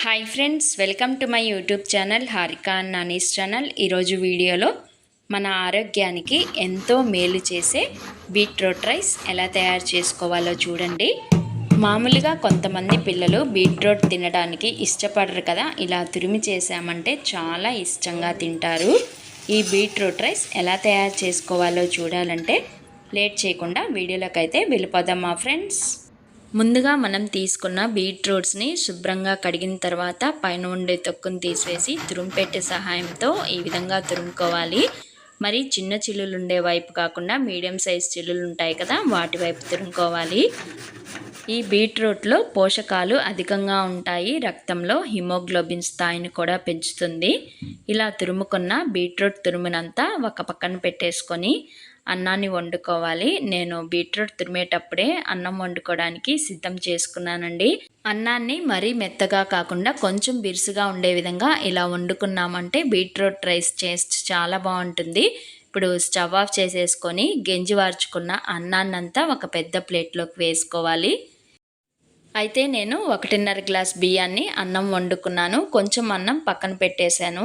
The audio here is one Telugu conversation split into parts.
Hi friends welcome to my YouTube channel Harika Nani's channel. ఈరోజు వీడియోలో మన ఆరోగ్యానికి ఎంతో మేలు చేసే బీట్రూట్ రైస్ ఎలా తయారు చేసుకోవాలో చూడండి. మామూలుగా కొంతమంది పిల్లలు బీట్రూట్ తినడానికి ఇష్టపడరు కదా ఇలా తురిమి చేసామంటే చాలా ఇష్టంగా తింటారు. ఈ బీట్రూట్ రైస్ ఎలా తయారు చేసుకోవాలో చూడాలంటే లేట్ చేయకుండా వీడియోలోకి అయితే వెళ్ళిపోదాం మా ఫ్రెండ్స్. ముందుగా మనం తీసుకున్న బీట్రూట్స్ని శుభ్రంగా కడిగిన తర్వాత పైన ఉండే తొక్కును తీసివేసి తురుంపెట్టె సహాయంతో ఈ విధంగా తురుముకోవాలి. మరి చిన్న చిల్లులు ఉండే వైపు కాకుండా మీడియం సైజ్ చిల్లులు ఉంటాయి కదా వాటి వైపు తురుముకోవాలి. ఈ బీట్రూట్లో పోషకాలు అధికంగా ఉంటాయి. రక్తంలో హిమోగ్లోబిన్ స్థాయిని కూడా పెంచుతుంది. ఇలా తురుముకున్న బీట్రూట్ తురుమునంతా ఒక పక్కన పెట్టేసుకొని అన్నాన్ని వండుకోవాలి. నేను బీట్రూట్ తురిమేటప్పుడే అన్నం వండుకోవడానికి సిద్ధం చేసుకున్నానండి. అన్నాన్ని మరీ మెత్తగా కాకుండా కొంచెం బిరుసుగా ఉండే విధంగా ఇలా వండుకున్నామంటే బీట్రూట్ రైస్ చేస్ట్ చాలా బాగుంటుంది. ఇప్పుడు స్టవ్ ఆఫ్ చేసేసుకొని గెంజి వార్చుకున్న అన్నాన్నంతా ఒక పెద్ద ప్లేట్లోకి వేసుకోవాలి. అయితే నేను ఒకటిన్నర గ్లాస్ బియ్యాన్ని అన్నం వండుకున్నాను. కొంచెం అన్నం పక్కన పెట్టేశాను.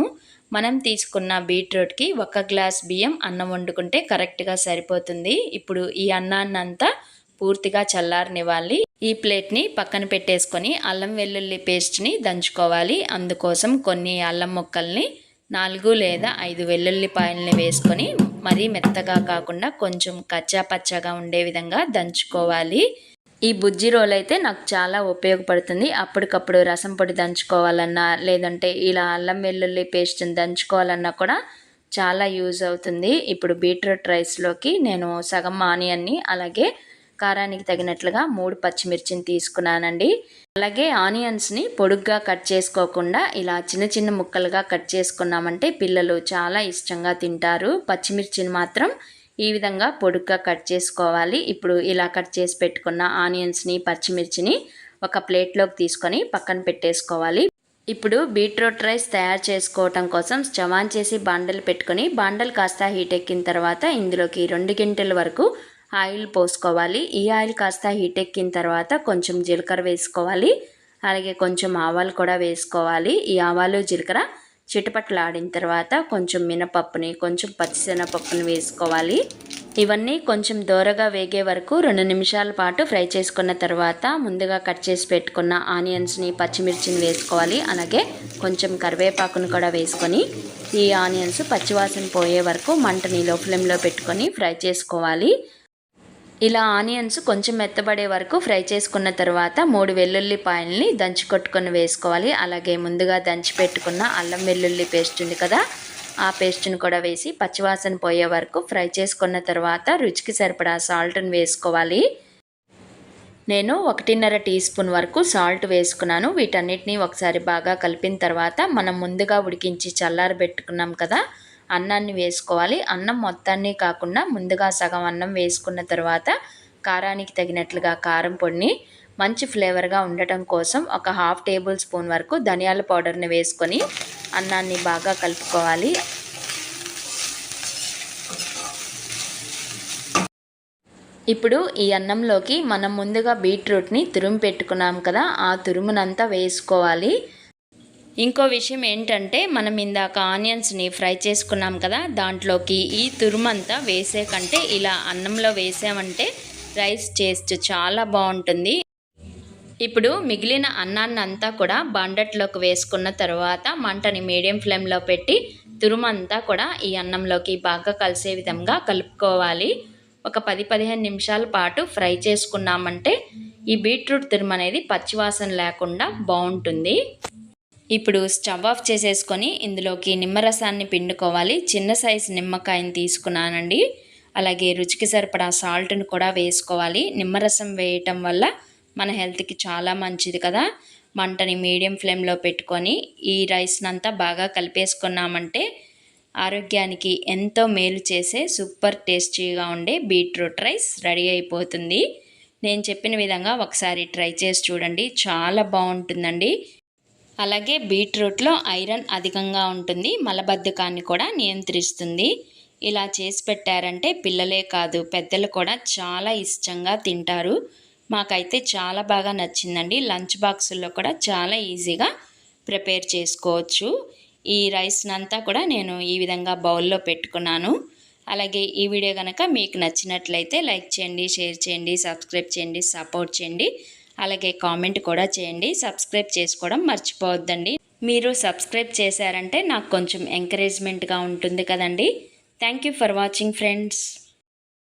మనం తీసుకున్న బీట్రూట్కి ఒక గ్లాస్ బియ్యం అన్నం వండుకుంటే కరెక్ట్గా సరిపోతుంది. ఇప్పుడు ఈ అన్నాన్నంతా పూర్తిగా చల్లారనివ్వాలి. ఈ ప్లేట్ని పక్కన పెట్టేసుకొని అల్లం వెల్లుల్లి పేస్ట్ని దంచుకోవాలి. అందుకోసం కొన్ని అల్లం ముక్కల్ని నాలుగు లేదా ఐదు వెల్లుల్లిపాయలని వేసుకొని మరీ మెత్తగా కాకుండా కొంచెం కచ్చా పచ్చగా ఉండే విధంగా దంచుకోవాలి. ఈ బుజ్జి రోల్ అయితే నాకు చాలా ఉపయోగపడుతుంది. అప్పటికప్పుడు రసం పొడి దంచుకోవాలన్నా లేదంటే ఇలా అల్లం వెల్లుల్లి పేస్ట్ని దంచుకోవాలన్నా కూడా చాలా యూజ్ అవుతుంది. ఇప్పుడు బీట్రూట్ రైస్లోకి నేను సగం ఆనియన్ని అలాగే కారానికి తగినట్లుగా మూడు పచ్చిమిర్చిని తీసుకున్నానండి. అలాగే ఆనియన్స్ని పొడుగ్గా కట్ చేసుకోకుండా ఇలా చిన్న చిన్న ముక్కలుగా కట్ చేసుకున్నామంటే పిల్లలు చాలా ఇష్టంగా తింటారు. పచ్చిమిర్చిని మాత్రం ఈ విధంగా పొడుగ్గా కట్ చేసుకోవాలి. ఇప్పుడు ఇలా కట్ చేసి పెట్టుకున్న ఆనియన్స్ని పచ్చిమిర్చిని ఒక ప్లేట్లోకి తీసుకొని పక్కన పెట్టేసుకోవాలి. ఇప్పుడు బీట్రూట్ రైస్ తయారు చేసుకోవటం కోసం స్టవాన్ చేసి బాండలు పెట్టుకొని బాండలు కాస్త హీట్ ఎక్కిన తర్వాత ఇందులోకి రెండు గంటల వరకు ఆయిల్ పోసుకోవాలి. ఈ ఆయిల్ కాస్త హీట్ ఎక్కిన తర్వాత కొంచెం జీలకర్ర వేసుకోవాలి. అలాగే కొంచెం ఆవాలు కూడా వేసుకోవాలి. ఈ ఆవాలు జీలకర్ర చిటపట్లాడిన తర్వాత కొంచెం మినపప్పుని కొంచెం పచ్చిశనగపప్పుని వేసుకోవాలి. ఇవన్నీ కొంచెం దోరగా వేగే వరకు రెండు నిమిషాల పాటు ఫ్రై చేసుకున్న తర్వాత ముందుగా కట్ చేసి పెట్టుకున్న ఆనియన్స్ని పచ్చిమిర్చిని వేసుకోవాలి. అలాగే కొంచెం కరివేపాకును కూడా వేసుకొని ఈ ఆనియన్స్ పచ్చివాసన పోయే వరకు మంటని లో ఫ్లేమ్లో పెట్టుకొని ఫ్రై చేసుకోవాలి. ఇలా ఆనియన్స్ కొంచెం మెత్తబడే వరకు ఫ్రై చేసుకున్న తర్వాత మూడు వెల్లుల్లిపాయల్ని దంచి కొట్టుకొని వేసుకోవాలి. అలాగే ముందుగా దంచి పెట్టుకున్న అల్లం వెల్లుల్లి పేస్ట్ ఉంది కదా ఆ పేస్ట్ని కూడా వేసి పచ్చివాసన పోయే వరకు ఫ్రై చేసుకున్న తర్వాత రుచికి సరిపడా సాల్ట్ని వేసుకోవాలి. నేను ఒకటిన్నర టీ స్పూన్ వరకు సాల్ట్ వేసుకున్నాను. వీటన్నిటిని ఒకసారి బాగా కలిపిన తర్వాత మనం ముందుగా ఉడికించి చల్లారబెట్టుకున్నాం కదా అన్నాన్ని వేసుకోవాలి. అన్నం మొత్తాన్ని కాకుండా ముందుగా సగం అన్నం వేసుకున్న తర్వాత కారానికి తగినట్లుగా కారం పొడిని మంచి ఫ్లేవర్గా ఉండటం కోసం ఒక హాఫ్ టేబుల్ స్పూన్ వరకు ధనియాల పౌడర్ని వేసుకొని అన్నాన్ని బాగా కలుపుకోవాలి. ఇప్పుడు ఈ అన్నంలోకి మనం ముందుగా బీట్రూట్ని తురుము పెట్టుకున్నాం కదా ఆ తురుమునంతా వేసుకోవాలి. ఇంకో విషయం ఏంటంటే మనం ఇందాక ఆనియన్స్ని ఫ్రై చేసుకున్నాం కదా దాంట్లోకి ఈ తురుమంతా వేసే కంటే ఇలా అన్నంలో వేసామంటే రైస్ టేస్ట్ చాలా బాగుంటుంది. ఇప్పుడు మిగిలిన అన్నాన్ని అంతా కూడా బండట్లోకి వేసుకున్న తర్వాత మంటని మీడియం ఫ్లేమ్లో పెట్టి తురుమంతా కూడా ఈ అన్నంలోకి బాగా కలిసే విధంగా కలుపుకోవాలి. ఒక పది పదిహేను నిమిషాల పాటు ఫ్రై చేసుకున్నామంటే ఈ బీట్రూట్ తురుము అనేది పచ్చివాసన లేకుండా బాగుంటుంది. ఇప్పుడు స్టవ్ ఆఫ్ చేసేసుకొని ఇందులోకి నిమ్మరసాన్ని పిండుకోవాలి. చిన్న సైజు నిమ్మకాయని తీసుకున్నానండి. అలాగే రుచికి సరిపడా సాల్ట్ని కూడా వేసుకోవాలి. నిమ్మరసం వేయటం వల్ల మన హెల్త్కి చాలా మంచిది కదా. మంటని మీడియం ఫ్లేమ్లో పెట్టుకొని ఈ రైస్నంతా బాగా కలిపేసుకున్నామంటే ఆరోగ్యానికి ఎంతో మేలు చేసే సూపర్ టేస్టీగా ఉండే బీట్రూట్ రైస్ రెడీ అయిపోతుంది. నేను చెప్పిన విధంగా ఒకసారి ట్రై చేసి చూడండి. చాలా బాగుంటుందండి. అలాగే బీట్రూట్లో ఐరన్ అధికంగా ఉంటుంది మలబద్ధకాన్ని కూడా నియంత్రిస్తుంది. ఇలా చేసి పెట్టారంటే పిల్లలే కాదు పెద్దలు కూడా చాలా ఇష్టంగా తింటారు. మాకైతే చాలా బాగా నచ్చిందండి. లంచ్ బాక్సుల్లో కూడా చాలా ఈజీగా ప్రిపేర్ చేసుకోవచ్చు. ఈ రైస్నంతా కూడా నేను ఈ విధంగా బౌల్లో పెట్టుకున్నాను. అలాగే ఈ వీడియో కనుక మీకు నచ్చినట్లయితే లైక్ చేయండి షేర్ చేయండి సబ్స్క్రైబ్ చేయండి సపోర్ట్ చేయండి. అలాగే కామెంట్ కూడా చేయండి. సబ్స్క్రైబ్ చేసుకోవడం మర్చిపోవద్దండి. మీరు సబ్స్క్రైబ్ చేశారంటే నాకు కొంచెం ఎంకరేజ్మెంట్గా ఉంటుంది కదండి. Thank you for watching friends